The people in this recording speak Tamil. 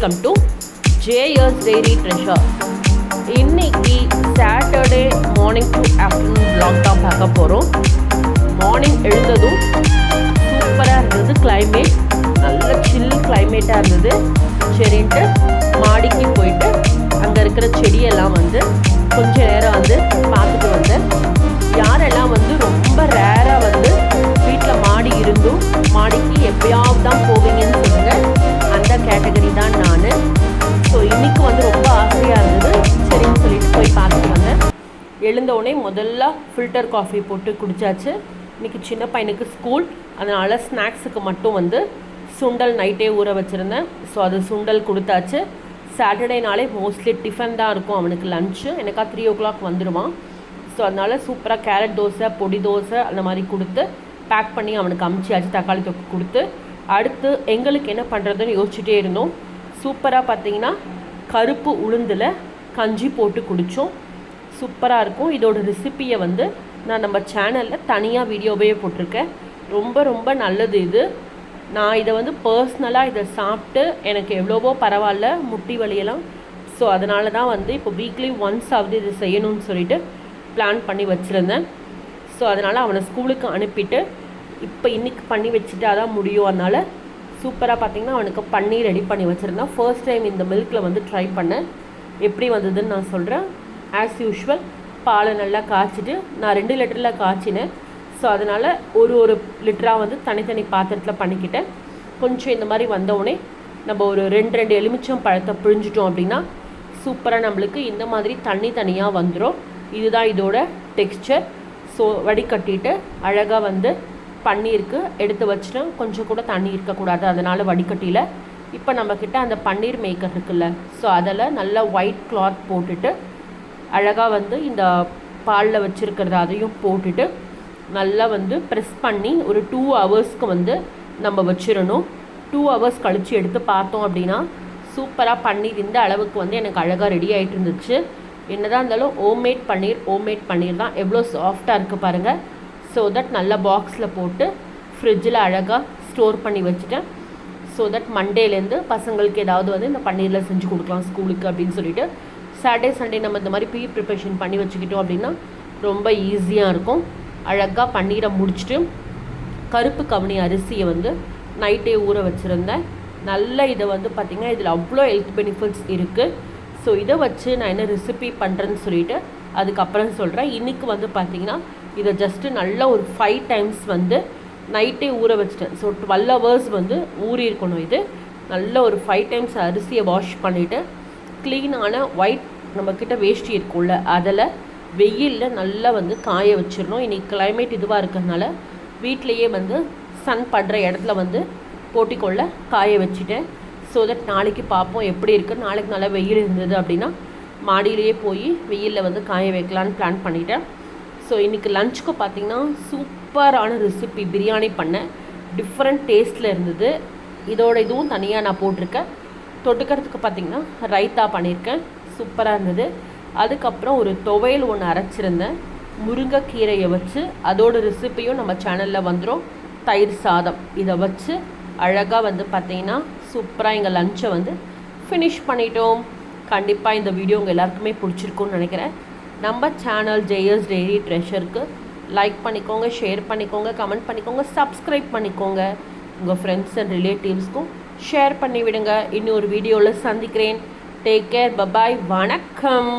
Welcome to JS dairy treasure இன்னைக்கு Saturday morning to afternoon vlog தான் பார்க்க போகிறோம் மார்னிங் எழுந்ததும் சூப்பராக இருந்தது கிளைமேட் நல்ல சில் கிளைமேட்டாக இருந்தது. சரின்ட்டு மாடிக்கு போயிட்டு அங்கே இருக்கிற செடியெல்லாம் வந்து கொஞ்சம் நேரம் வந்து பார்த்துட்டு வந்தேன். யாரெல்லாம் எழுந்த உடனே முதல்ல ஃபில்டர் காஃபி போட்டு குடிச்சாச்சு. இன்றைக்கி சின்ன பையனுக்கு ஸ்கூல் அதனால் ஸ்நாக்ஸுக்கு மட்டும் வந்து சுண்டல் நைட்டே ஊற வச்சுருந்தேன். ஸோ அது சுண்டல் கொடுத்தாச்சு. சாட்டர்டேனாலே மோஸ்ட்லி டிஃபன் தான் இருக்கும். அவனுக்கு லஞ்சு எனக்கா த்ரீ ஓ கிளாக் வந்துடுவான் ஸோ அதனால் சூப்பராக கேரட் தோசை பொடி தோசை அந்த மாதிரி கொடுத்து பேக் பண்ணி அவனுக்கு அமுச்சியாச்சு தக்காளி தொக்கு கொடுத்து. அடுத்து எங்களுக்கு என்ன பண்ணுறதுன்னு யோசிச்சுட்டே இருந்தோம். சூப்பராக பார்த்தீங்கன்னா கருப்பு உளுந்தில் கஞ்சி போட்டு குடித்தோம் சூப்பராக இருக்கும். இதோட ரெசிப்பியை வந்து நான் நம்ம சேனலில் தனியாக வீடியோவே போட்டிருக்கேன். ரொம்ப ரொம்ப நல்லது இது. நான் இதை வந்து பர்சனலாக இதை சாப்பிட்டு எனக்கு எவ்வளவோ பரவாயில்ல முட்டி வலியெல்லாம். ஸோ அதனால தான் வந்து இப்போ வீக்லி ஒன்ஸ் ஆகுது இது செய்யணும்னு சொல்லிட்டு பிளான் பண்ணி வச்சுருந்தேன். ஸோ அதனால் அவனை ஸ்கூலுக்கு அனுப்பிட்டு இப்போ இன்னைக்கு பண்ணி வச்சுட்டா தான் முடியும். அதனால் சூப்பராக பார்த்தீங்கன்னா அவனுக்கு பண்ணி ரெடி பண்ணி வச்சுருந்தேன். ஃபர்ஸ்ட் டைம் இந்த மில்கில் வந்து ட்ரை பண்ணேன். எப்படி வந்ததுன்னு நான் சொல்கிறேன் ஆஸ் யூஷுவல் பாலை நல்லா காய்ச்சிட்டு நான் ரெண்டு லிட்டரில் காய்ச்சினேன். ஸோ அதனால் ஒரு ஒரு லிட்டராக வந்து தனித்தனி பாத்திரத்தில் பண்ணிக்கிட்டேன். கொஞ்சம் இந்த மாதிரி வந்தவுடனே நம்ம ஒரு ரெண்டு ரெண்டு எலுமிச்சம் பழத்தை பிழிஞ்சிட்டோம் அப்படின்னா சூப்பராக நம்மளுக்கு இந்த மாதிரி தண்ணி தனியாக வந்துடும் இதுதான் இதோட டெக்ஸ்சர் ஸோ வடிகட்டிட்டு அழகாக வந்து பன்னீருக்கு எடுத்து வச்சுட்டேன் கொஞ்சம் கூட தண்ணி இருக்கக்கூடாது. அதனால் வடிகட்டியில் இப்போ நம்மக்கிட்ட அந்த பன்னீர் மேக்கர் இருக்குல்ல. ஸோ அதில் நல்லா ஒயிட் கிளாத் போட்டுட்டு அழகாக வந்து இந்த பாலில் வச்சுருக்கிறத அதையும் போட்டுட்டு நல்லா வந்து ப்ரெஸ் பண்ணி ஒரு டூ ஹவர்ஸ்க்கு வந்து நம்ம வச்சிடணும் டூ ஹவர்ஸ் கழித்து எடுத்து பார்த்தோம் அப்படின்னா சூப்பராக பன்னீர் இந்த அளவுக்கு வந்து எனக்கு அழகாக ரெடி ஆகிட்டு இருந்துச்சு. என்னதான் இருந்தாலும் ஹோம்மேட் பன்னீர் ஹோம்மேட் பன்னீர் தான். எவ்வளோ சாஃப்டாக இருக்குது பாருங்கள் ஸோ தட் நல்ல பாக்ஸில் போட்டு ஃப்ரிட்ஜில் அழகாக ஸ்டோர் பண்ணி வச்சுட்டேன். ஸோ தட் மண்டேலேருந்து பசங்களுக்கு ஏதாவது வந்து இந்த பன்னீரில் செஞ்சு கொடுக்கலாம் ஸ்கூலுக்கு அப்படின்னு சொல்லிட்டு சாட்டர்டே சண்டே நம்ம இந்த மாதிரி ப்ரீ ப்ரிப்பரேஷன் பண்ணி வச்சுக்கிட்டோம் அப்படின்னா ரொம்ப ஈஸியாக இருக்கும். அழகாக பன்னீரை முடிச்சுட்டு கருப்பு கவனி அரிசியை வந்து நைட்டே ஊற வச்சுருந்தேன். நல்ல இதை வந்து பார்த்திங்கன்னா இதில் அவ்வளோ ஹெல்த் பெனிஃபிட்ஸ் இருக்குது ஸோ இதை வச்சு நான் என்ன ரெசிபி பண்ணுறேன்னு சொல்லிட்டு அதுக்கப்புறம் சொல்கிறேன் இன்றைக்கி வந்து பார்த்திங்கன்னா இதை ஜஸ்ட்டு நல்லா ஒரு ஃபைவ் டைம்ஸ் வந்து நைட்டே ஊற வச்சுட்டேன். ஸோ டுவெல் ஹவர்ஸ் வந்து ஊறி இருக்கணும் இது. நல்ல ஒரு ஃபைவ் டைம்ஸ் அரிசியை வாஷ் பண்ணிவிட்டு க்ளீனான ஒயிட் நம்மக்கிட்ட வேஷ்டி இருக்கும்ல அதில் வெயிலில் நல்லா வந்து காய வச்சிடணும். இன்றைக்கி கிளைமேட் இதுவாக இருக்கிறதுனால வீட்லேயே வந்து சன் படுற இடத்துல வந்து போட்டிக்கொள்ள காய வச்சுட்டேன். ஸோ தட் நாளைக்கு பார்ப்போம் எப்படி இருக்குது நாளைக்கு நல்லா வெயில் இருந்தது அப்படின்னா மாடியிலேயே போய் வெயிலில் வந்து காய வைக்கலான்னு பிளான் பண்ணிட்டேன். ஸோ இன்றைக்கி லஞ்சுக்கு பார்த்தீங்கன்னா சூப்பரான ரெசிபி பிரியாணி பண்ணேன். டிஃப்ரெண்ட் டேஸ்ட்டில் இருந்தது. இதோட இதுவும் தனியாக நான் போட்டிருக்கேன். தொட்டுக்கிறதுக்கு பார்த்தீங்கன்னா ரைத்தா பண்ணியிருக்கேன் சூப்பராக இருந்தது. அதுக்கப்புறம் ஒரு துவையல் ஒன்று அரைச்சிருந்தேன். முருங்கைக்கீரையை வச்சு அதோட ரெசிப்பியும் நம்ம சேனலில் வந்துடும் தயிர் சாதம். இதை வச்சு அழகாக வந்து பார்த்தீங்கன்னா சூப்பராக எங்கள் லஞ்சை வந்து ஃபினிஷ் பண்ணிட்டோம். கண்டிப்பாக இந்த வீடியோ உங்கள் எல்லாருக்குமே பிடிச்சிருக்குன்னு நினைக்கிறேன். நம்ம சேனல் ஜெயஸ் டெய்ரி ட்ரெஷருக்கு லைக் பண்ணிக்கோங்க ஷேர் பண்ணிக்கோங்க கமெண்ட் பண்ணிக்கோங்க சப்ஸ்கிரைப் பண்ணிக்கோங்க. உங்கள் ஃப்ரெண்ட்ஸ் அண்ட் ரிலேட்டிவ்ஸ்க்கும் ஷேர் பண்ணிவிடுங்க. இன்னொரு வீடியோவில் சந்திக்கிறேன். டேக் கேர் பபாய் வணக்கம்.